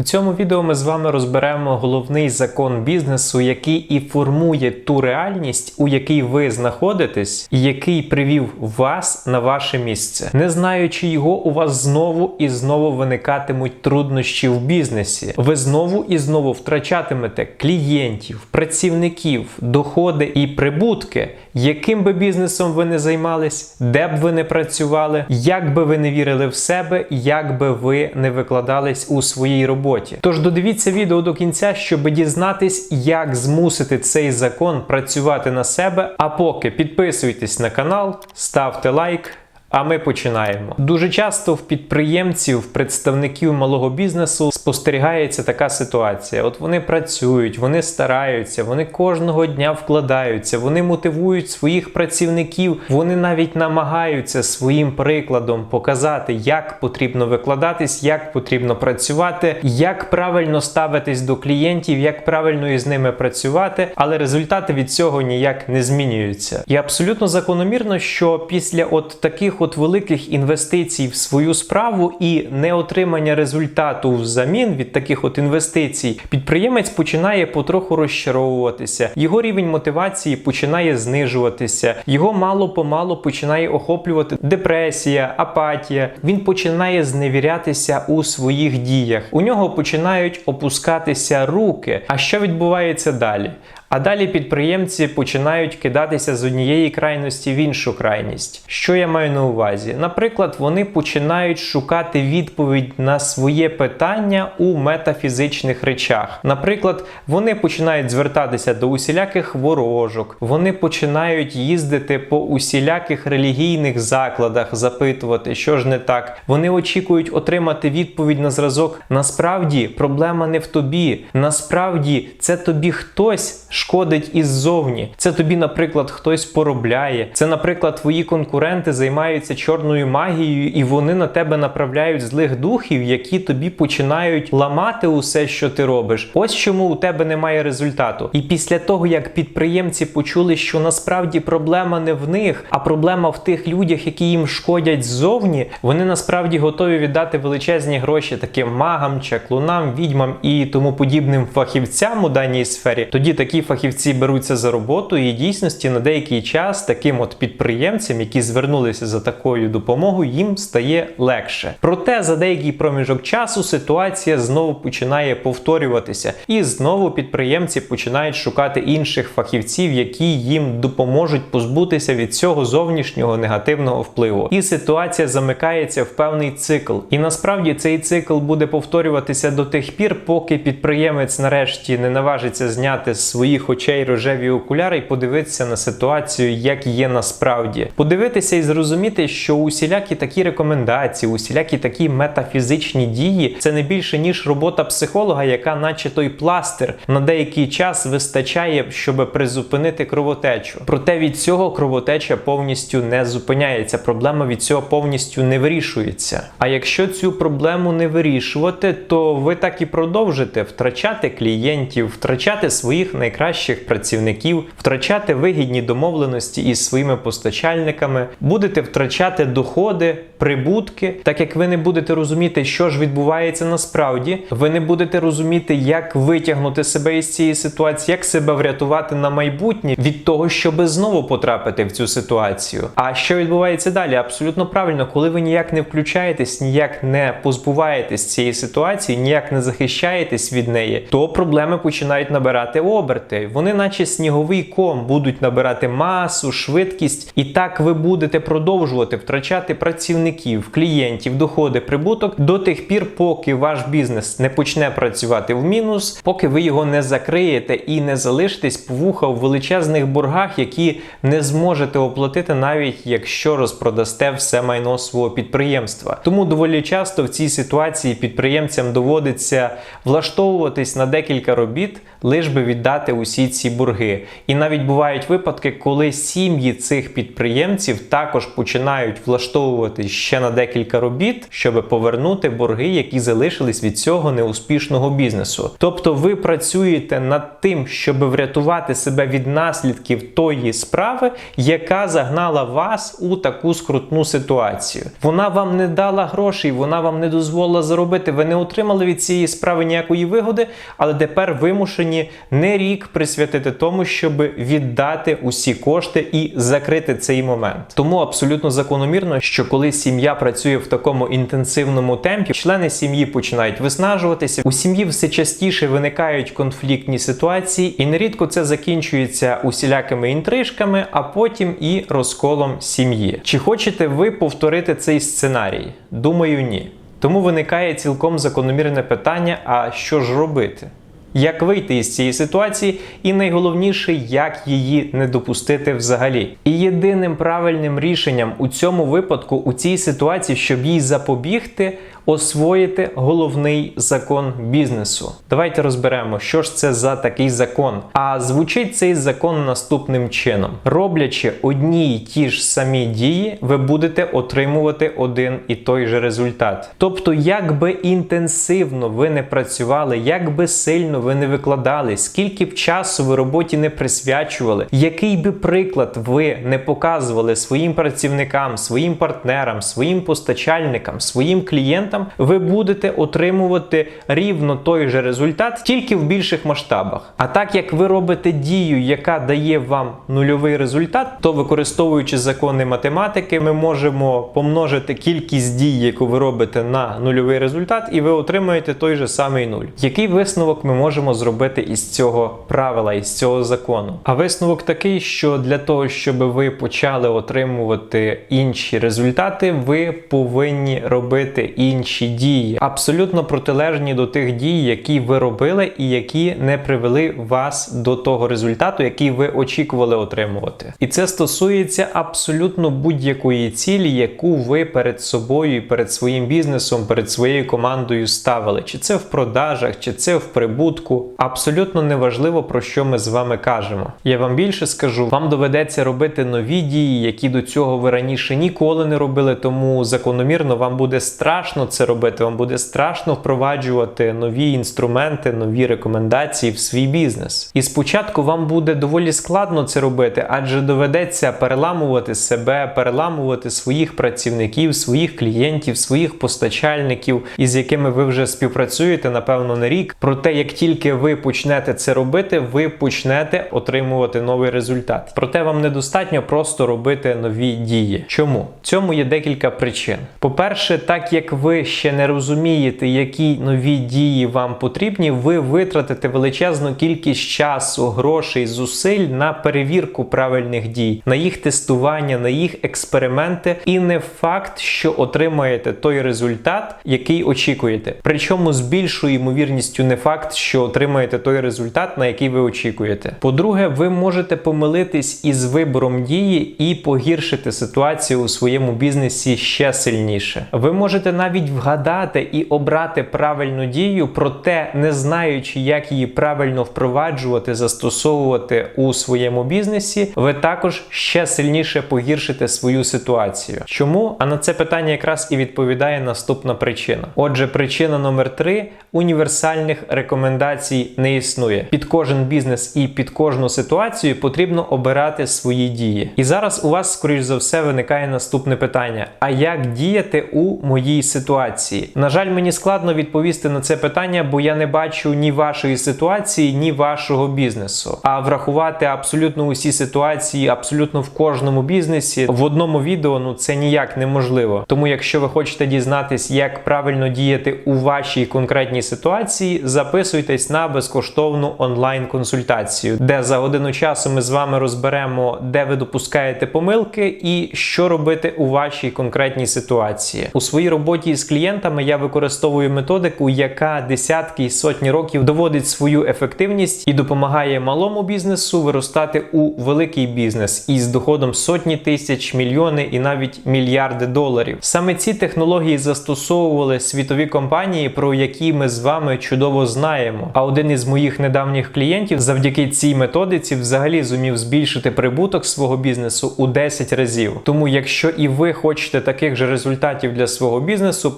У цьому відео ми з вами розберемо головний закон бізнесу, який і формує ту реальність, у якій ви знаходитесь, і який привів вас на ваше місце. Не знаючи його, у вас знову і знову виникатимуть труднощі в бізнесі. Ви знову і знову втрачатимете клієнтів, працівників, доходи і прибутки. Яким би бізнесом ви не займались, де б ви не працювали, як би ви не вірили в себе, як би ви не викладались у своїй роботі. Тож додивіться відео до кінця, щоб дізнатись, як змусити цей закон працювати на себе. А поки підписуйтесь на канал, ставте лайк. А ми починаємо. Дуже часто в підприємців, представників малого бізнесу спостерігається така ситуація. От вони працюють, вони стараються, вони кожного дня вкладаються, вони мотивують своїх працівників, вони навіть намагаються своїм прикладом показати, як потрібно викладатись, як потрібно працювати, як правильно ставитись до клієнтів, як правильно із ними працювати, але результати від цього ніяк не змінюються. І абсолютно закономірно, що після от таких от великих інвестицій в свою справу і неотримання результату взамін від таких от інвестицій, підприємець починає потроху розчаровуватися, його рівень мотивації починає знижуватися, його мало помалу починає охоплювати депресія, апатія. Він починає зневірятися у своїх діях. У нього починають опускатися руки. А що відбувається далі? А далі підприємці починають кидатися з однієї крайності в іншу крайність. Що я маю на увазі? Наприклад, вони починають шукати відповідь на своє питання у метафізичних речах. Наприклад, вони починають звертатися до усіляких ворожок, вони починають їздити по усіляких релігійних закладах, запитувати, що ж не так. Вони очікують отримати відповідь на зразок. Насправді проблема не в тобі. Насправді це тобі хтось шкодить іззовні. Це тобі, наприклад, хтось поробляє. Це, наприклад, твої конкуренти займаються чорною магією, і вони на тебе направляють злих духів, які тобі починають ламати усе, що ти робиш. Ось чому у тебе немає результату. І після того, як підприємці почули, що насправді проблема не в них, а проблема в тих людях, які їм шкодять ззовні, вони насправді готові віддати величезні гроші таким магам, чаклунам, відьмам і тому подібним фахівцям у даній сфері. Тоді такі фахівці беруться за роботу, і дійсності на деякий час таким от підприємцям, які звернулися за такою допомогою, їм стає легше. Проте за деякий проміжок часу ситуація знову починає повторюватися, і знову підприємці починають шукати інших фахівців, які їм допоможуть позбутися від цього зовнішнього негативного впливу. І ситуація замикається в певний цикл. І насправді цей цикл буде повторюватися до тих пір, поки підприємець нарешті не наважиться зняти з своїх очей рожеві окуляри і подивитися на ситуацію, як є насправді. Подивитися і зрозуміти, що усілякі такі рекомендації, усілякі такі метафізичні дії це не більше ніж робота психолога, яка, наче той пластир, на деякий час вистачає, щоб призупинити кровотечу. Проте від цього кровотеча повністю не зупиняється. Проблема від цього повністю не вирішується. А якщо цю проблему не вирішувати, то ви так і продовжите втрачати клієнтів, втрачати своїх найкращих працівників, втрачати вигідні домовленості із своїми постачальниками, будете втрачати доходи, прибутки, так як ви не будете розуміти, що ж відбувається насправді, ви не будете розуміти, як витягнути себе із цієї ситуації, як себе врятувати на майбутнє від того, щоб знову потрапити в цю ситуацію. А що відбувається далі? Абсолютно правильно, коли ви ніяк не включаєтесь, ніяк не позбуваєтесь цієї ситуації, ніяк не захищаєтесь від неї, то проблеми починають набирати оберти. Вони, наче сніговий ком, будуть набирати масу, швидкість, і так ви будете продовжувати втрачати працівників, клієнтів, доходи, прибуток до тих пір, поки ваш бізнес не почне працювати в мінус, поки ви його не закриєте і не залишитесь повуха в величезних боргах, які не зможете оплатити, навіть якщо розпродасте все майно свого підприємства. Тому доволі часто в цій ситуації підприємцям доводиться влаштовуватись на декілька робіт, лиш би віддати усі ці борги. І навіть бувають випадки, коли сім'ї цих підприємців також починають влаштовувати ще на декілька робіт, щоб повернути борги, які залишились від цього неуспішного бізнесу. Тобто ви працюєте над тим, щоб врятувати себе від наслідків тої справи, яка загнала вас у таку скрутну ситуацію. Вона вам не дала грошей, вона вам не дозволила заробити. Ви не отримали від цієї справи ніякої вигоди, але тепер вимушені не рік присвятити тому, щоб віддати усі кошти і закрити цей момент. Тому абсолютно закономірно, що коли сім'я працює в такому інтенсивному темпі, члени сім'ї починають виснажуватися. У сім'ї все частіше виникають конфліктні ситуації, і нерідко це закінчується усілякими інтрижками, а потім і розколом сім'ї. Чи хочете ви повторити цей сценарій? Думаю, ні. Тому виникає цілком закономірне питання: а що ж робити? Як вийти із цієї ситуації, і найголовніше, як її не допустити взагалі. І єдиним правильним рішенням у цьому випадку, у цій ситуації, щоб їй запобігти, освоїти головний закон бізнесу. Давайте розберемо, що ж це за такий закон. А звучить цей закон наступним чином: роблячи одні й ті ж самі дії, ви будете отримувати один і той же результат. Тобто, як би інтенсивно ви не працювали, як би сильно ви не викладали, скільки б часу ви роботі не присвячували, який би приклад ви не показували своїм працівникам, своїм партнерам, своїм постачальникам, своїм клієнтам, ви будете отримувати рівно той же результат, тільки в більших масштабах. А так як ви робите дію, яка дає вам нульовий результат, то використовуючи закони математики, ми можемо помножити кількість дій, яку ви робите на нульовий результат, і ви отримаєте той же самий нуль. Який висновок ми можемо зробити із цього правила, із цього закону? А висновок такий, що для того, щоб ви почали отримувати інші результати, ви повинні робити інші дії, абсолютно протилежні до тих дій, які ви робили, і які не привели вас до того результату, який ви очікували отримувати. І це стосується абсолютно будь-якої цілі, яку ви перед собою і перед своїм бізнесом, перед своєю командою ставили. Чи це в продажах, чи це в прибутку. Абсолютно неважливо, про що ми з вами кажемо. Я вам більше скажу, вам доведеться робити нові дії, які до цього ви раніше ніколи не робили, тому закономірно вам буде страшно це робити. Вам буде страшно впроваджувати нові інструменти, нові рекомендації в свій бізнес. І спочатку вам буде доволі складно це робити, адже доведеться переламувати себе, переламувати своїх працівників, своїх клієнтів, своїх постачальників, із якими ви вже співпрацюєте, напевно, не рік. Проте, як тільки ви почнете це робити, ви почнете отримувати новий результат. Проте вам недостатньо просто робити нові дії. Чому? Цьому є декілька причин. По-перше, так як ви ще не розумієте, які нові дії вам потрібні, ви витратите величезну кількість часу, грошей, зусиль на перевірку правильних дій, на їх тестування, на їх експерименти, і не факт, що отримаєте той результат, який очікуєте. Причому з більшою ймовірністю не факт, що отримаєте той результат, на який ви очікуєте. По-друге, ви можете помилитись із вибором дії і погіршити ситуацію у своєму бізнесі ще сильніше. Ви можете навіть вгадати і обрати правильну дію, проте не знаючи, як її правильно впроваджувати, застосовувати у своєму бізнесі, ви також ще сильніше погіршите свою ситуацію. Чому? А на це питання якраз і відповідає наступна причина. Отже, причина номер три універсальних рекомендацій не існує. Під кожен бізнес і під кожну ситуацію потрібно обирати свої дії. І зараз у вас, скоріш за все, виникає наступне питання: а як діяти у моїй ситуації? На жаль, мені складно відповісти на це питання, бо я не бачу ні вашої ситуації, ні вашого бізнесу. А врахувати абсолютно усі ситуації, абсолютно в кожному бізнесі в одному відео ну це ніяк неможливо. Тому, якщо ви хочете дізнатись, як правильно діяти у вашій конкретній ситуації, записуйтесь на безкоштовну онлайн-консультацію, де за годину часу ми з вами розберемо, де ви допускаєте помилки і що робити у вашій конкретній ситуації. У своїй роботі з клієнтами я використовую методику, яка десятки і сотні років доводить свою ефективність і допомагає малому бізнесу виростати у великий бізнес із доходом сотні тисяч, мільйони і навіть мільярди доларів. Саме ці технології застосовували світові компанії, про які ми з вами чудово знаємо. А один із моїх недавніх клієнтів завдяки цій методиці взагалі зумів збільшити прибуток свого бізнесу у 10 разів. Тому, якщо і ви хочете таких же результатів для свого бізнесу,